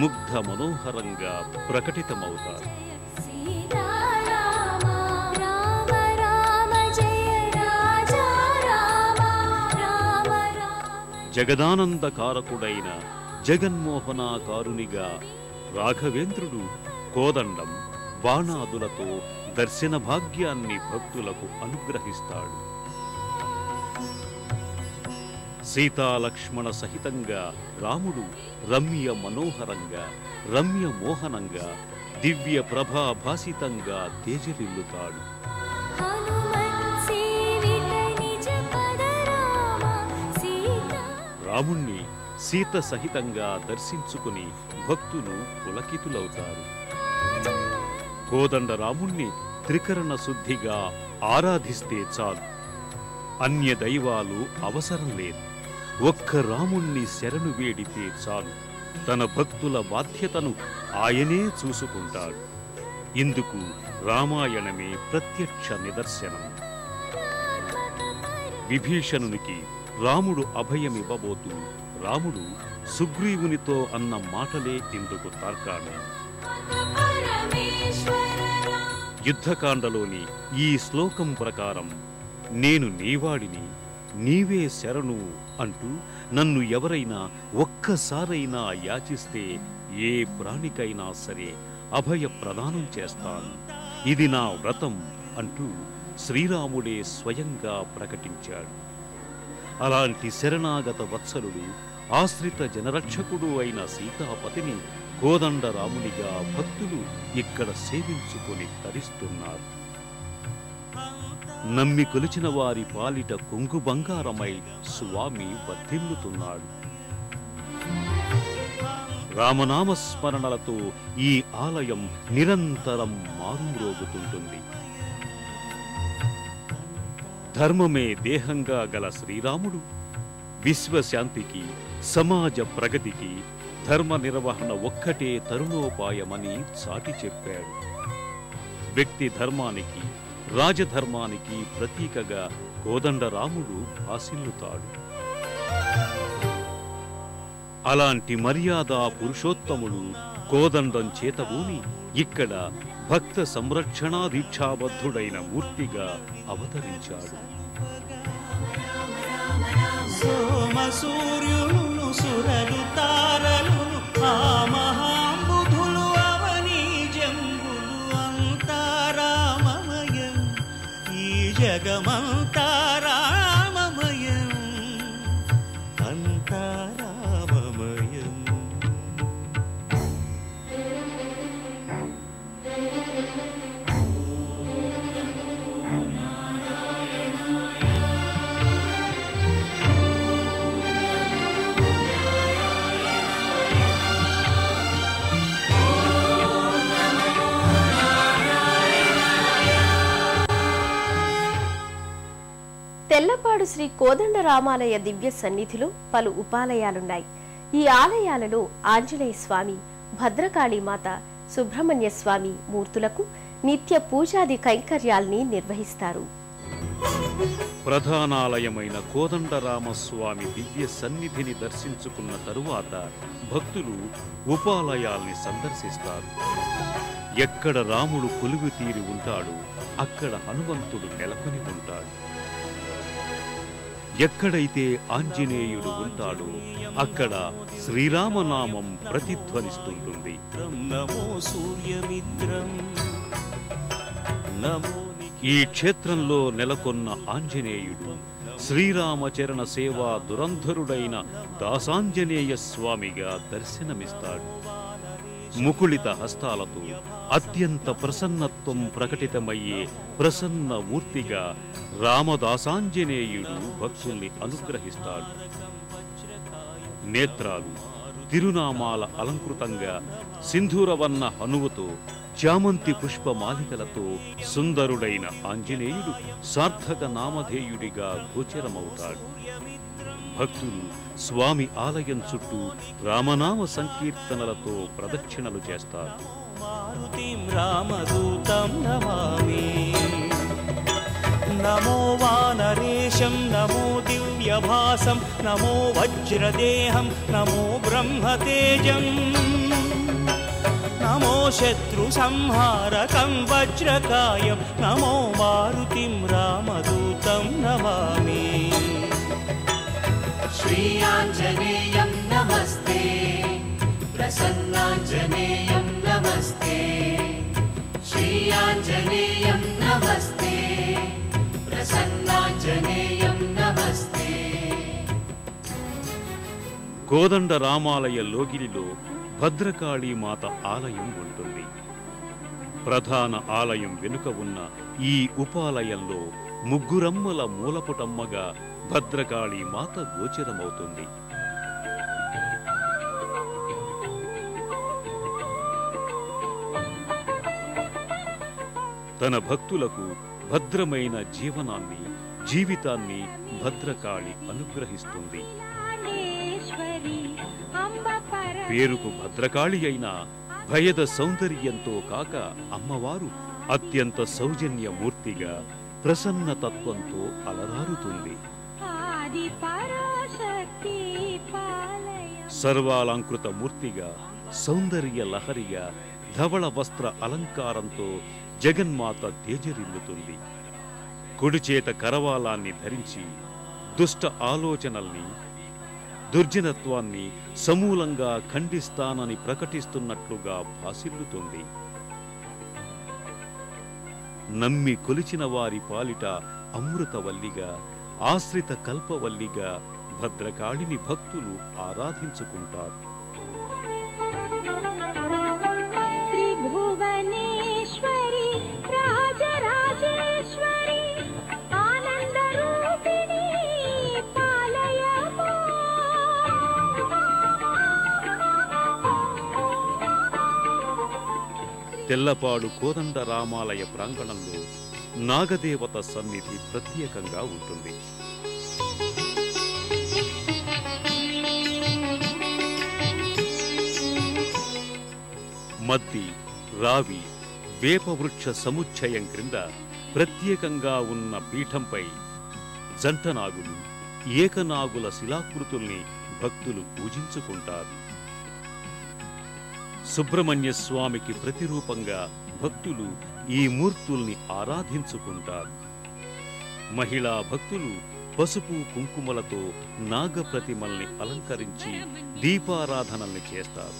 ముగ్ధ మనోహరంగా ప్రకటితమవుతారు. జగదానందకారకుడైన జగన్మోహనాకారునిగా రాఘవేంద్రుడు కోదండం బాణాదులతో దర్శన భాగ్యాన్ని భక్తులకు అనుగ్రహిస్తాడు. సీతాలక్ష్మణ సహితంగా రాముడు రమ్య మనోహరంగా రమ్య మోహనంగా దివ్య ప్రభాభాసితంగా తేజరిల్లుతాడు రాముణ్ణి సీత సహితంగా దర్శించుకుని భక్తులు పులకితులవుతారు. కోదండ రాముణ్ణి త్రికరణ శుద్ధిగా ఆరాధిస్తే చాలు. అన్య దైవాలు అవసరం లేదు. ఒక్క రాముణ్ణి శరణు వేడితే చాలు. తన భక్తుల బాధ్యతను ఆయనే చూసుకుంటాడు. ఇందుకు రామాయణమే ప్రత్యక్ష నిదర్శనం. విభీషణునికి రాముడు అభయమివ్వబోతూ రాముడు సుగ్రీవునితో అన్న మాటలే ఇందుకు తార్కాణం. యుద్ధకాండలోని ఈ శ్లోకం ప్రకారం నేను నీవాడిని నీవే శరణు అంటూ నన్ను ఎవరైనా ఒక్కసారైనా యాచిస్తే ఏ ప్రాణికైనా సరే అభయ ప్రదానం చేస్తాను. ఇది నా వ్రతం అంటూ శ్రీరాముడే స్వయంగా ప్రకటించాడు. అలాంటి శరణాగత వత్సలుడు ఆశ్రిత జనరక్షకుడు అయిన సీతాపతిని కోదండరామునిగా భక్తులు ఇక్కడ సేవించుకొని తరిస్తున్నారు. నమ్మి కొలిచిన వారి పాలిట కొంగు బంగారమై స్వామి వర్ధిల్లుతున్నాడు. రామనామ స్మరణలతో ఈ ఆలయం నిరంతరం మారుమ్రోగుతుంటుంది. ధర్మమే దేహంగా గల శ్రీరాముడు విశ్వశాంతికి సమాజ ప్రగతికి ధర్మ నిర్వహణ ఒక్కటే తరుణోపాయమని చాటి చెప్పాడు. వ్యక్తి ధర్మానికి రాజధర్మానికి ప్రతీకగా కోదండరాముడు భాసిల్లుతాడు అలాంటి మర్యాద పురుషోత్తముడు కోదండం చేతబూని ఇక్కడ భక్త సంరక్షణా దీక్షాబద్ధుడైన మూర్తిగా అవతరించాడు. సోమ సూర్యులు సురలు తారలు ఆ మహా జగమంతా తెల్లపాడు శ్రీ కోదండ రామాలయ దివ్య సన్నిధిలో పలు ఉపాలయాలున్నాయి. ఈ ఆలయాలలో ఆంజనేయ స్వామి భద్రకాళీమాత సుబ్రహ్మణ్య స్వామి మూర్తులకు నిత్య పూజాది కైంకర్యాల్ని నిర్వహిస్తారు. ప్రధానాలయమైన కోదండరామస్వామి దివ్య సన్నిధిని దర్శించుకున్న తరువాత భక్తులు ఉపాలయాల్ని సందర్శిస్తారు. ఎక్కడ రాముడు కొలువు తీరి ఉంటాడు అక్కడ హనుమంతుడు నెలకొని ఉంటాడు. ఎక్కడైతే ఆంజనేయుడు ఉంటాడో అక్కడ శ్రీరామనామం ప్రతిధ్వనిస్తుంటుంది. ఈ క్షేత్రంలో నెలకొన్న ఆంజనేయుడు శ్రీరామచరణ సేవా దురంధరుడైన దాసాంజనేయ స్వామిగా దర్శనమిస్తాడు. ముకుళిత హస్తాలతో అత్యంత ప్రసన్నత్వం ప్రకటితమయ్యే ప్రసన్న మూర్తిగా రామదాసాంజనేయుడు భక్తుల్ని అనుగ్రహిస్తాడు. నేత్రాలు తిరునామాల అలంకృతంగా సింధూరవన్న హనువుతో చామంతి పుష్పమాలికలతో సుందరుడైన ఆంజనేయుడు సార్థక నామధేయుడిగా గోచరమవుతాడు. భక్తులు స్వామి ఆలయం చుట్టూ రామనామ సంకీర్తనలతో ప్రదక్షిణలు చేస్తారు. మారుతిం రామదూతం నమామి. नमो वानरेशं नमो दिव्यभासं नमो वज्रदेहं नमो ब्रह्मतेजम् नमो शत्रुसंहारकं वज्रकायं नमो मारुतिं रामदूतं नमामि। श्रीयाञ्जनेय కోదండ రామాలయ లోగిలిలో భద్రకాళీ మాత ఆలయం ఉంటుంది. ప్రధాన ఆలయం వెనుక ఉన్న ఈ ఉపాలయంలో ముగ్గురమ్మల మూలపుటమ్మగా భద్రకాళీ మాత గోచరమవుతుంది. తన భక్తులకు భద్రమైన జీవనాన్ని జీవితాన్ని భద్రకాళి అనుగ్రహిస్తుంది. పేరుకు భద్రకాళి అయినా భయద సౌందర్యంతో కాక అమ్మవారు అత్యంత సౌజన్యమూర్తిగా ప్రసన్నతత్వంతో అలరారుతుంది. తత్వంతో పరాశక్తి సర్వాలంకృత మూర్తిగా సౌందర్య లహరిగా ధవళ వస్త్ర అలంకారంతో జగన్మాత తేజరిల్లుతుంది. కుడి చేత కరవాలాన్ని ధరించి దుష్ట ఆలోచనల్ని దుర్జనత్వాన్ని సమూలంగా ఖండిస్తానని ప్రకటిస్తున్నట్లుగా భాసిల్లుతుంది. నమ్మి కొలిచిన వారి పాలిట అమృతవల్లిగా ఆశ్రిత కల్పవల్లిగా భద్రకాళిని భక్తులు ఆరాధించుకుంటారు. తెల్లపాడు కోదండ రామాలయ ప్రాంగణంలో నాగదేవత సన్నిధి ప్రత్యేకంగా ఉంటుంది. మద్ది రావి వేపవృక్ష సముచ్చయం క్రింద ప్రత్యేకంగా ఉన్న పీఠంపై జంటనాగులు ఏకనాగుల శిలాకృతుల్ని భక్తులు పూజించుకుంటారు. సుబ్రహ్మణ్య స్వామికి ప్రతిరూపంగా భక్తులు ఈ మూర్తుల్ని ఆరాధించుకుంటారు. మహిళా భక్తులు పసుపు కుంకుమలతో నాగ ప్రతిమల్ని అలంకరించి దీపారాధనల్ని చేస్తారు.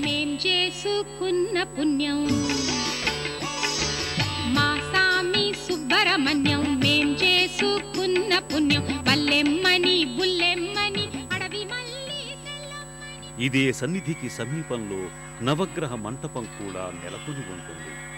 మేం చేసుకున్న పుణ్యం మా సామి సుబ్బరమణ్యం మేం చేసుకున్న పుణ్యం పల్లెమ్మని బుల్లెమ్మ ఇదే సన్నిధికి సమీపంలో నవగ్రహ మంటపం కూడా నెలకొని ఉంటుంది.